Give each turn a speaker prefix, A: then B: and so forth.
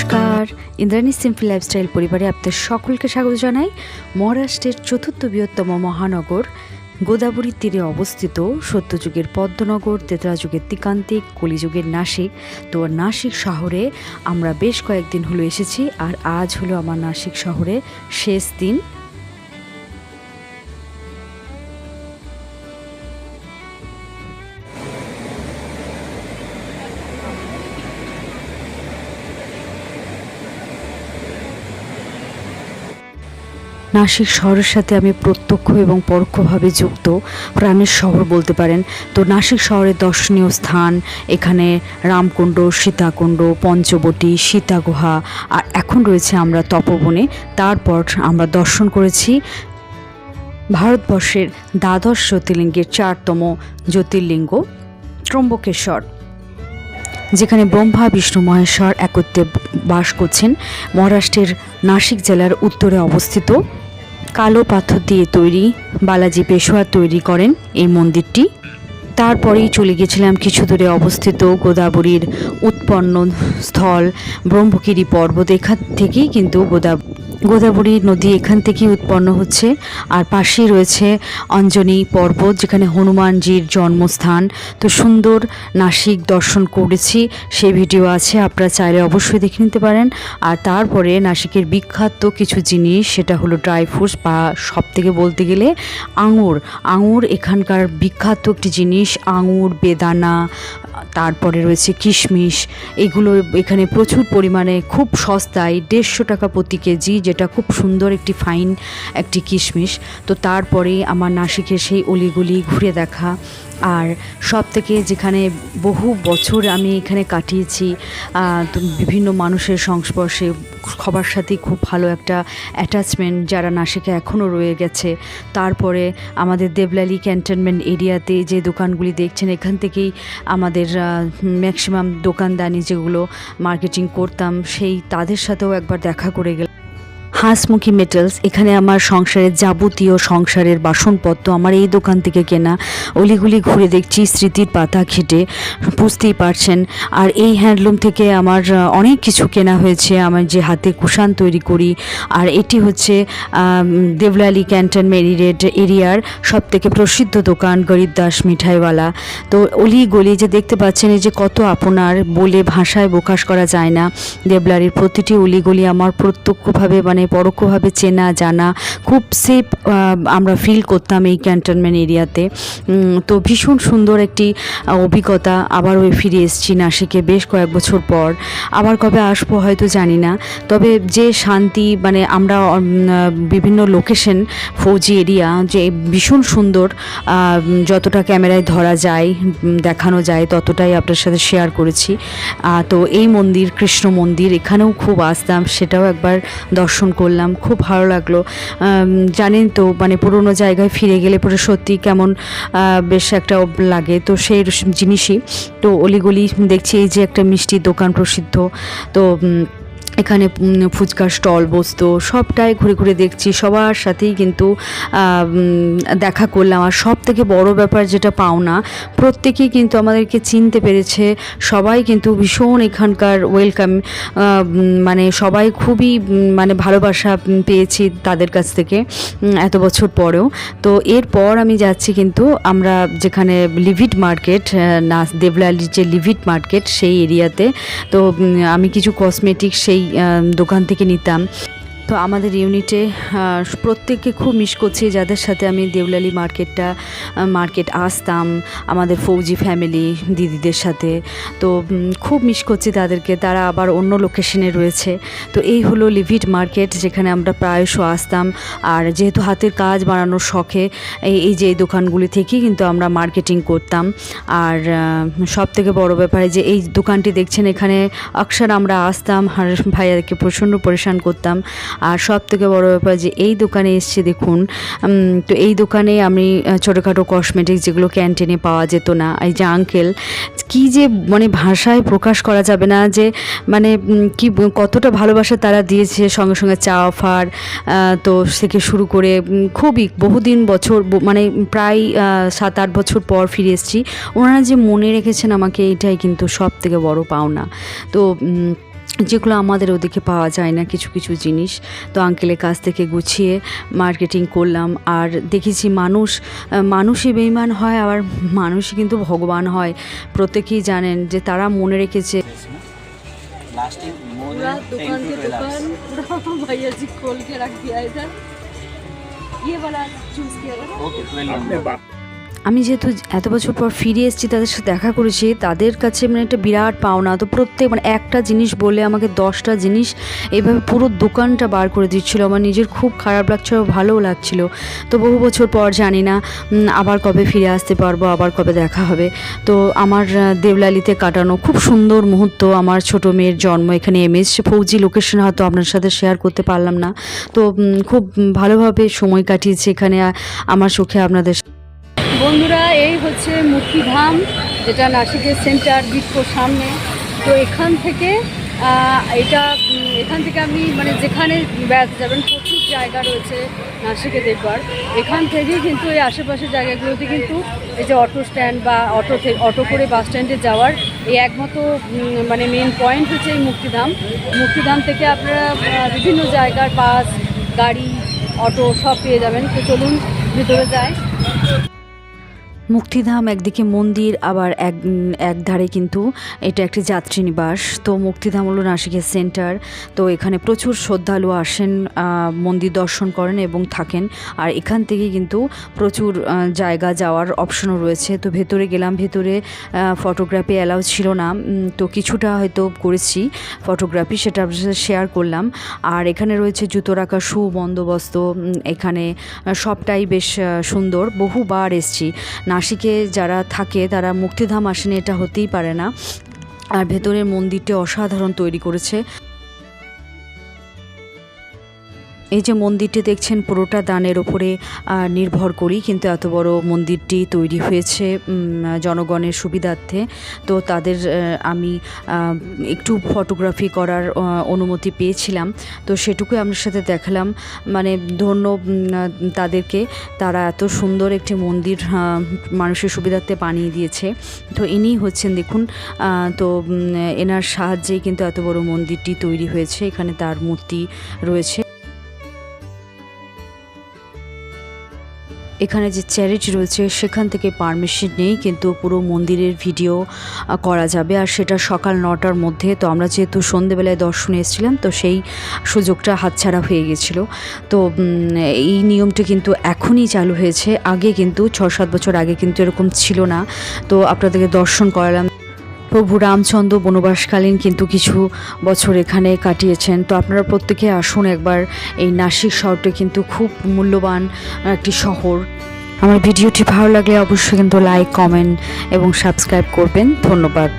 A: নমস্কার। Indrani simple lifestyle পরিবারে আপনাদের সকলকে স্বাগত জানাই। মহারাষ্ট্রের চতুর্থ বৃহত্তম মহানগর গোদাবরীর তীরে অবস্থিত সত্যযুগের পদ্মনগর তেতরা যুগের তিকান্তিক, কলিযুগের নাসিক। তো নাসিক শহরে আমরা বেশ কয়েকদিন হলো এসেছি, আর আজ হলো আমার নাসিক শহরে শেষ দিন। নাসিক শহরের সাথে আমি প্রত্যক্ষ এবং পরোক্ষভাবে যুক্ত। প্রাণের শহর বলতে পারেন। তো নাসিক শহরের দর্শনীয় স্থান, এখানে রামকুণ্ড, সীতাকুণ্ড, পঞ্চবটি, সীতাগুহা, আর এখন রয়েছে আমরা তপবনে। তারপর আমরা দর্শন করেছি ভারতবর্ষের দ্বাদশ জ্যোতির্লিঙ্গের চারতম জ্যোতির্লিঙ্গ, ত্রম্বকেশ্বর। যেখানে ব্রহ্মা, বিষ্ণু, মহেশ্বর একত্রে বাস করছেন, মহারাষ্ট্রের নাসিক জেলার উত্তরে অবস্থিত। কালো পাথর দিয়ে তৈরি বালাজি পেশোয়া তৈরি করেন এই মন্দিরটি। তারপরেই চলে গেছিলাম কিছু দূরে অবস্থিত গোদাবরীর উৎপন্ন স্থল ব্রহ্মগিরি পর্বত। এখান থেকেই কিন্তু গোদা গোদাবরী নদী এখান থেকেই উৎপন্ন হচ্ছে। আর পাশেই রয়েছে অঞ্জনী পর্বত, যেখানে হনুমানজির জন্মস্থান। তো সুন্দর নাসিক দর্শন করেছি সেই ভিডিও আছে, আপনারা চাইলে অবশ্যই দেখে নিতে পারেন। আর তারপরে নাসিকের বিখ্যাত কিছু জিনিস, সেটা হলো ড্রাই ফ্রুটস বা সব থেকে বলতে গেলে আঙুর। আঙুর এখানকার বিখ্যাত একটি জিনিস, আঙুর, বেদানা তারপরে রয়েছে কিশমিশ, এগুলো এখানে প্রচুর পরিমাণে খুব সস্তায়, দেড়শো টাকা প্রতি কেজি, যেটা খুব সুন্দর একটি ফাইন একটি কিশমিশ। তো তারপরে আমার নাসিকের সেই অলিগুলি ঘুরে দেখা। আর সব থেকে যেখানে বহু বছর আমি এখানে কাটিয়েছি বিভিন্ন মানুষের সংস্পর্শে সবার সাথেই খুব ভালো একটা অ্যাটাচমেন্ট যারা নাসিকে এখনও রয়ে গেছে। তারপরে আমাদের দেবলালি ক্যান্টনমেন্ট এরিয়াতে যে দোকানগুলি দেখছেন, এখান থেকেই আমাদের ম্যাক্সিমাম দোকানদানি যেগুলো মার্কেটিং করতাম, সেই তাদের সাথেও একবার দেখা করে গেলাম। হাঁসমুখী মেটালস এখানে আমার সংসারের যাবতীয় সংসারের বাসনপত্র, আমার এই দোকান থেকে কেনা অলিগুলি ঘুরে দেখছি, স্মৃতির পাতা খেটে বুঝতেই পারছেন। আর এই হ্যান্ডলুম থেকে আমার অনেক কিছু কেনা হয়েছে। আমার যে হাতে কুশান তৈরি করি, আর এটি হচ্ছে দেবলালি ক্যান্টন মেরিরেড এরিয়ার সব থেকে প্রসিদ্ধ দোকান, গরিব দাস মিঠাইওয়ালা। তো অলি গলি যে দেখতে পাচ্ছেন, এই যে কত আপনার বলে ভাষায় প্রকাশ করা যায় না। দেবলারির প্রতিটি অলিগলি আমার প্রত্যক্ষভাবে মানে পরোক্ষভাবে চেনা, জানা, খুব সেফ আমরা ফিল করতাম এই ক্যান্টনমেন্ট এরিয়াতে। তো ভীষণ সুন্দর একটি অভিজ্ঞতা আবার ওই ফিরে এসেছি নাসিকে বেশ কয়েক বছর পর। আবার কবে আসব হয়তো জানি না। তবে যে শান্তি মানে আমরা বিভিন্ন লোকেশন ফৌজি এরিয়া, যে ভীষণ সুন্দর যতটা ক্যামেরায় ধরা যায় দেখানো যায়, ততটাই আপনার সাথে শেয়ার করেছি। তো এই মন্দির, কৃষ্ণ মন্দির, এখানেও খুব আসতাম, সেটাও একবার দর্শন করলাম, খুব ভালো লাগল। জানেন তো মানে পুরোনো জায়গায় ফিরে গেলে পরে সত্যি কেমন বেশ একটা লাগে। তো সেই জিনিসই। তো অলিগলি দেখছি এই যে একটা মিষ্টির দোকান প্রসিদ্ধ। তো এখানে ফুচকার স্টল, বসতো, সবটাই ঘুরে ঘুরে দেখছি। সবার সাথেই কিন্তু দেখা করলাম। আর সব থেকে বড় ব্যাপার যেটা পাওনা, প্রত্যেকেই কিন্তু আমাদেরকে চিনতে পেরেছে। সবাই কিন্তু ভীষণ এখানকার ওয়েলকাম মানে সবাই খুবই মানে ভালোবাসা পেয়েছি তাদের কাছ থেকে এত বছর পরেও। তো এরপর আমি যাচ্ছি কিন্তু আমরা যেখানে লিভিট মার্কেট না, দেবলালির যে লিভিট মার্কেট, সেই এরিয়াতে। তো আমি কিছু কসমেটিক সেই দোকান থেকে নিতাম। তো আমাদের ইউনিটে প্রত্যেককে খুব মিস করছি যাদের সাথে আমি দেউলালি মার্কেটটা মার্কেট আসতাম, আমাদের ফৌজি ফ্যামিলি দিদিদের সাথে। তো খুব মিস করছি তাদেরকে। তারা আবার অন্য লোকেশনে রয়েছে। তো এই হলো লিভিড মার্কেট যেখানে আমরা প্রায়শ আসতাম। আর যেহেতু হাতের কাজ বানানোর শখে, এই যে এই দোকানগুলি থেকেই কিন্তু আমরা মার্কেটিং করতাম। আর সব থেকে বড় ব্যাপারে যে, এই দোকানটি দেখছেন এখানে অক্সর আমরা আসতাম আর ভাইয়াকে প্রচণ্ড পরেশান করতাম। আর সব থেকে বড় ব্যাপার যে এই দোকানে এসছে দেখুন তো এই দোকানে আমি ছোটোখাটো কসমেটিক্স যেগুলো ক্যান্টিনে পাওয়া যেত না। এই যে আঙ্কেল কী যে মানে ভাষায় প্রকাশ করা যাবে না যে মানে কি কতটা ভালোবাসা তারা দিয়েছে, সঙ্গে সঙ্গে চা অফার তো থেকে শুরু করে খুবই বহুদিন বছর মানে প্রায় সাত আট বছর পর ফিরে এসেছি। ওনারা যে মনে রেখেছেন আমাকে, এটাই কিন্তু সব থেকে বড় পাওনা। তো যেগুলো আমাদের ওদিকে পাওয়া যায় না কিছু কিছু জিনিস। তো আঙ্কেলের কাছ থেকে গুছিয়ে মার্কেটিং করলাম। আর দেখেছি মানুষ মানুষই বেইমান হয় আবার মানুষই কিন্তু ভগবান হয়। প্রত্যেকেই জানেন যে তারা মনে রেখেছে। আমি যেহেতু এত বছর পর ফিরে এসেছি, তাদের সাথে দেখা করেছি, তাদের কাছে মানে একটা বিরাট পাওনা। তো প্রত্যেক মানে একটা জিনিস বলে আমাকে দশটা জিনিস এইভাবে পুরো দোকানটা বার করে দিচ্ছিল। আমার নিজের খুব খারাপ লাগছিল, ভালোও লাগছিল। তো বহু বছর পর জানি না আবার কবে ফিরে আসতে পারব, আবার কবে দেখা হবে। তো আমার দেবলালিতে কাটানো খুব সুন্দর মুহূর্ত। আমার ছোট মেয়ের জন্ম এখানে এম এস ফৌজি লোকেশন হয়তো আপনার সাথে শেয়ার করতে পারলাম না। তো খুব ভালোভাবে সময় কাটিয়েছে এখানে আমার সুখে আপনাদের
B: বন্ধুরা, এই হচ্ছে মুক্তিধাম, যেটা নাসিকের সেন্টার বিটকোর সামনে। তো এখান থেকে এটা এখান থেকে আপনি মানে যেখানে বেড়াতে যাবেন, প্রচুর জায়গা রয়েছে নাসিকে দেখবার। এখান থেকেই কিন্তু এই আশেপাশের জায়গাগুলোতে কিন্তু এই যে অটো স্ট্যান্ড বা অটো থেকে অটো করে বাস স্ট্যান্ডে যাওয়ার এই একমাত্র মানে মেন পয়েন্ট হচ্ছে এই মুক্তিধাম। মুক্তিধাম থেকে আপনারা বিভিন্ন জায়গার বাস গাড়ি অটো সব পেয়ে যাবেন। তো চলুন ভিতরে যায়
A: মুক্তিধাম একদিকে মন্দির, আবার এক এক ধারে কিন্তু এটা একটি যাত্রী নিবাস। তো মুক্তিধাম হলো নাসিকের সেন্টার তো এখানে প্রচুর শ্রদ্ধালু আসেন মন্দির দর্শন করেন এবং থাকেন। আর এখান থেকে কিন্তু প্রচুর জায়গা যাওয়ার অপশনও রয়েছে। তো ভেতরে গেলাম, ভেতরে ফটোগ্রাফি অ্যালাউ ছিল না। তো কিছুটা হয়তো করেছি ফটোগ্রাফি সেটা আপনার শেয়ার করলাম। আর এখানে রয়েছে জুতো রাখা শু বন্দোবস্ত এখানে সবটাই বেশ সুন্দর। বহুবার এসছি। নাসিকে যারা থাকে, তারা মুক্তিধাম আসেনি, এটা হতেই পারে না। আর ভেতরের মন্দিরটি অসাধারণ তৈরি করেছে। এই যে মন্দিরটি দেখছেন, পুরোটা দানের ওপরে নির্ভর করি কিন্তু এত বড় মন্দিরটি তৈরি হয়েছে জনগণের সুবিধার্থে। তো তাদের আমি একটু ফটোগ্রাফি করার অনুমতি পেয়েছিলাম। তো সেটুকুই আপনার সাথে দেখালাম। মানে ধন্য তাদেরকে। তারা এত সুন্দর একটি মন্দির মানুষের সুবিধার্থে বানিয়ে দিয়েছে। তো ইনি হচ্ছেন, দেখুন তো এনার সাহায্যেই কিন্তু এত বড় মন্দিরটি তৈরি হয়েছে। এখানে তার মূর্তি রয়েছে। এখানে যে চ্যারিটি রয়েছে, সেখান থেকে পারমিশন নেই, কিন্তু পুরো মন্দিরের ভিডিও করা যাবে। আর সেটা সকাল নটার মধ্যে, তো আমরা যেহেতু সন্ধেবেলায় দর্শনে এসেছিলাম, তো সেই সুযোগটা হাতছাড়া হয়ে গেছিল। তো এই নিয়মটি কিন্তু এখনই চালু হয়েছে। আগে কিন্তু ছ সাত বছর আগে কিন্তু এরকম ছিল না। তো আপনাদেরকে দর্শন করালাম। প্রভু রামচন্দ্র বনবাসকালীন কিন্তু কিছু বছর এখানে কাটিয়েছেন। তো আপনারা প্রত্যেকে আসুন একবার। এই নাসিক শহরটি কিন্তু খুব মূল্যবান একটি শহর। আমার ভিডিওটি ভালো লাগলে অবশ্যই কিন্তু লাইক, কমেন্ট এবং সাবস্ক্রাইব করবেন। ধন্যবাদ।